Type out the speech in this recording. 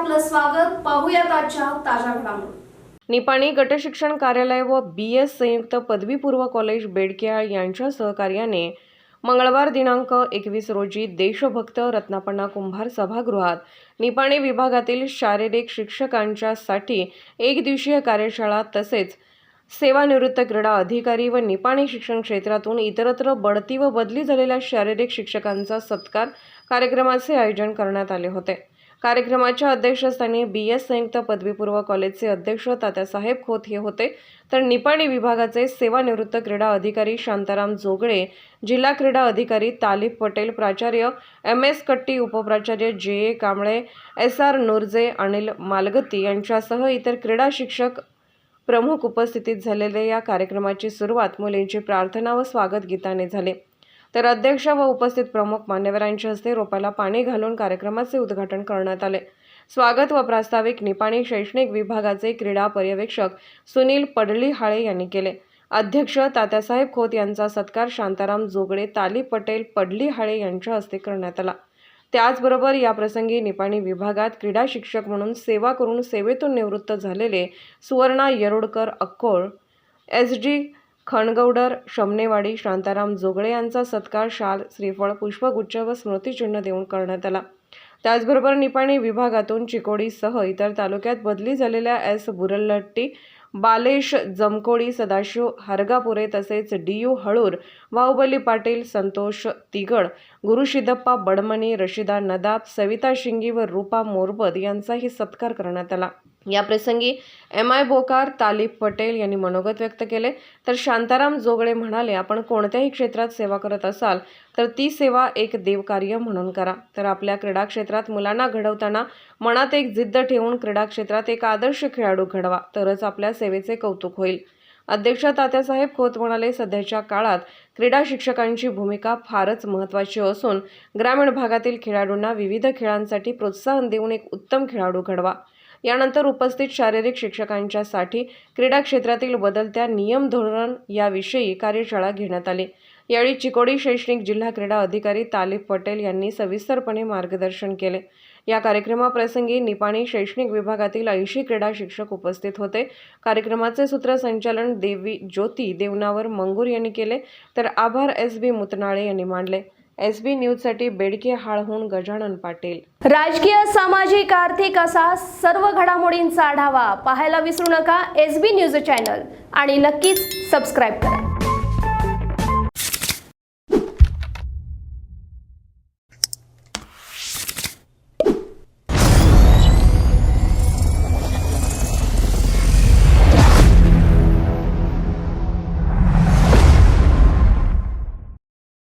स्वागत. पाहूयात आजच्या ताज्या घडामोडी. निपाणी गटशिक्षण कार्यालय व बी एस संयुक्त पदवीपूर्व कॉलेज बेडकेआळ यांच्या सहकार्याने मंगळवार दिनांक एकवीस रोजी देशभक्त रत्नापण्णा कुंभार सभागृहात निपाणी विभागातील शारीरिक शिक्षकांच्यासाठी एक दिवसीय कार्यशाळा तसेच सेवानिवृत्त क्रीडा अधिकारी व निपाणी शिक्षण क्षेत्रातून इतरत्र बढती व बदली झालेल्या शारीरिक शिक्षकांचा सत्कार कार्यक्रमाचे आयोजन करण्यात आले होते. कार्यक्रमाच्या अध्यक्षस्थानी बी एस संयुक्त पदवीपूर्व कॉलेजचे अध्यक्ष तात्यासाहेब खोत हे होते. तर निपाणी विभागाचे सेवानिवृत्त क्रीडा अधिकारी शांताराम जोगळे जिल्हा क्रीडा अधिकारी तालिफ पटेल प्राचार्य M S Katti उपप्राचार्य J A Kamble S R Noorje Anil Malgatti यांच्यासह इतर क्रीडा शिक्षक प्रमुख उपस्थितीत झालेल्या या कार्यक्रमाची सुरुवात मुलींची प्रार्थना व स्वागत गीताने झाली. तर अध्यक्ष व उपस्थित प्रमुख मान्यवरांच्या हस्ते रोपाला पाणी घालून कार्यक्रमाचे उद्घाटन करण्यात आले. स्वागत व प्रास्ताविक निपाणी शैक्षणिक विभागाचे क्रीडा पर्यवेक्षक सुनील पडलीहाळे यांनी केले. अध्यक्ष तात्यासाहेब खोत यांचा सत्कार शांताराम जोगडे ताली पटेल पडलीहाळे यांच्या हस्ते करण्यात आला. त्याचबरोबर या प्रसंगी निपाणी विभागात क्रीडा शिक्षक म्हणून सेवा करून सेवेतून निवृत्त झालेले सुवर्णा येरोडकर अक्कोळ एस डी खणगौडर शमनेवाडी शांताराम जोगळे यांचा सत्कार शाल श्रीफळ पुष्पगुच्छ व स्मृतिचिन्ह देऊन करण्यात आला. त्याचबरोबर निपाणी विभागातून चिकोडीसह इतर तालुक्यात बदली झालेल्या एस. बुरलट्टी बालेश जमकोडी सदाशिव हरगापुरे तसेच डी. यू. हळूर बाहुबली पाटील संतोष तिगड गुरुशिदप्पा बडमणी रशिदा नदाब सविता शिंगी व रूपा मोरबद यांचाही सत्कार करण्यात आला. या प्रसंगी एम आय बोकार तालिब पटेल यांनी मनोगत व्यक्त केले. तर शांताराम जोगळे म्हणाले आपण कोणत्याही क्षेत्रात सेवा करत असाल तर ती सेवा एक देवकार्य म्हणून करा. तर आपल्या क्रीडा क्षेत्रात मुलांना घडवताना मनात एक जिद्द ठेवून क्रीडा क्षेत्रात एक आदर्श खेळाडू घडवा. तरच आपल्या सेवेचे कौतुक होईल. अध्यक्ष तात्यासाहेब खोत म्हणाले सध्याच्या काळात क्रीडा शिक्षकांची भूमिका फारच महत्त्वाची असून ग्रामीण भागातील खेळाडूंना विविध खेळांसाठी प्रोत्साहन देऊन एक उत्तम खेळाडू घडवा. यानंतर उपस्थित शारीरिक शिक्षकांच्यासाठी क्रीडा क्षेत्रातील बदलत्या नियम धोरण याविषयी कार्यशाळा घेण्यात आली. यावेळी चिकोडी शैक्षणिक जिल्हा क्रीडा अधिकारी तालिफ पटेल यांनी सविस्तरपणे मार्गदर्शन केले. या कार्यक्रमाप्रसंगी निपाणी शैक्षणिक विभागातील ऐंशी क्रीडा शिक्षक उपस्थित होते. कार्यक्रमाचे सूत्रसंचालन देवी ज्योती देवनावर मंगूर यांनी केले. तर आभार एस बी मुतनाळे यांनी मांडले एस बी न्यूजसाठी बेडके हाळहून गजानन पाटील. राजकीय सामाजिक आर्थिक असा सर्व घडामोडींचा आढावा पाहायला विसरू नका एस बी न्यूज चॅनल आणि नक्कीच सबस्क्राईब करा.